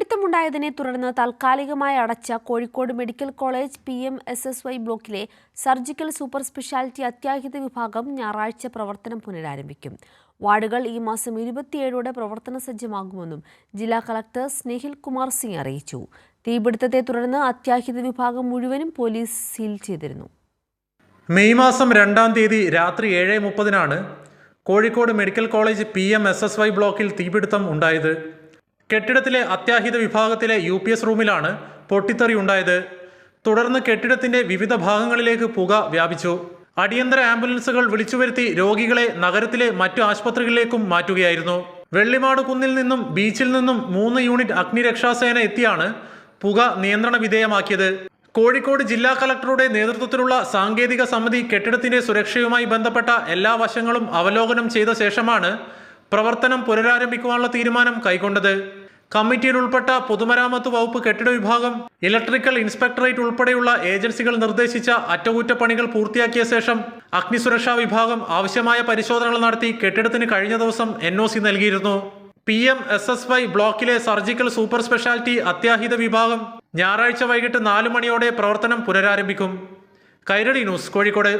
തീപിടുത്തമുണ്ടായതിനെ തുടർന്ന് താൽക്കാലികമായി അടച്ച Kozhikode medical college P M S S Y ബ്ലോക്കിലെ സർജിക്കൽ സൂപ്പർ സ്പെഷ്യാലിറ്റി അത്യാഹിത വിഭാഗം ഞായറാഴ്ച പ്രവർത്തനം പുനരാരംഭിക്കും. വാർഡുകൾ ഈ മാസം ഇരുപത്തിയേഴോടെ പ്രവർത്തന സജ്ജമാകുമെന്നും ജില്ലാ കളക്ടർ സ്നേഹിൽ കുമാർ സിംഗ് അറിയിച്ചു. തീപിടുത്തത്തെ തുടർന്ന് അത്യാഹിത വിഭാഗം മുഴുവനും പോലീസ് സീൽ ചെയ്തിരുന്നു. മെയ് മാസം രണ്ടാം തീയതി രാത്രി ഏഴ് മുപ്പതിനാണ് Kozhikode medical college P M S S Y ബ്ലോക്കിൽ തീപിടുത്തം ഉണ്ടായത്. കെട്ടിടത്തിലെ അത്യാഹിത വിഭാഗത്തിലെ യു പി എസ് റൂമിലാണ് പൊട്ടിത്തെറി ഉണ്ടായത്. തുടർന്ന് കെട്ടിടത്തിന്റെ വിവിധ ഭാഗങ്ങളിലേക്ക് പുക വ്യാപിച്ചു. അടിയന്തര ആംബുലൻസുകൾ വിളിച്ചുവരുത്തി രോഗികളെ നഗരത്തിലെ മറ്റു ആശുപത്രികളിലേക്കും മാറ്റുകയായിരുന്നു. വെള്ളിമാട് കുന്നിൽ നിന്നും ബീച്ചിൽ നിന്നും മൂന്ന് യൂണിറ്റ് അഗ്നിരക്ഷാസേന എത്തിയാണ് പുക നിയന്ത്രണ വിധേയമാക്കിയത്. കോഴിക്കോട് ജില്ലാ കളക്ടറുടെ നേതൃത്വത്തിലുള്ള സാങ്കേതിക സമിതി കെട്ടിടത്തിന്റെ സുരക്ഷയുമായി ബന്ധപ്പെട്ട എല്ലാ വശങ്ങളും അവലോകനം ചെയ്ത ശേഷമാണ് പ്രവർത്തനം പുനരാരംഭിക്കുവാനുള്ള തീരുമാനം കൈക്കൊണ്ടത്. കമ്മിറ്റിയിൽ ഉൾപ്പെട്ട പൊതുമരാമത്ത് വകുപ്പ് കെട്ടിട വിഭാഗം ഇലക്ട്രിക്കൽ ഇൻസ്പെക്ടറേറ്റ് ഉൾപ്പെടെയുള്ള ഏജൻസികൾ നിർദ്ദേശിച്ച അറ്റകുറ്റപ്പണികൾ പൂർത്തിയാക്കിയ ശേഷം അഗ്നിസുരക്ഷാ വിഭാഗം ആവശ്യമായ പരിശോധനകൾ നടത്തി കെട്ടിടത്തിന് കഴിഞ്ഞ ദിവസം എൻ നൽകിയിരുന്നു. P M S S Y ബ്ലോക്കിലെ സർജിക്കൽ സൂപ്പർ സ്പെഷ്യാലിറ്റി അത്യാഹിത വിഭാഗം ഞായറാഴ്ച വൈകിട്ട് നാല് മണിയോടെ പ്രവർത്തനം പുനരാരംഭിക്കും. കൈരളി ന്യൂസ് കോഴിക്കോട്.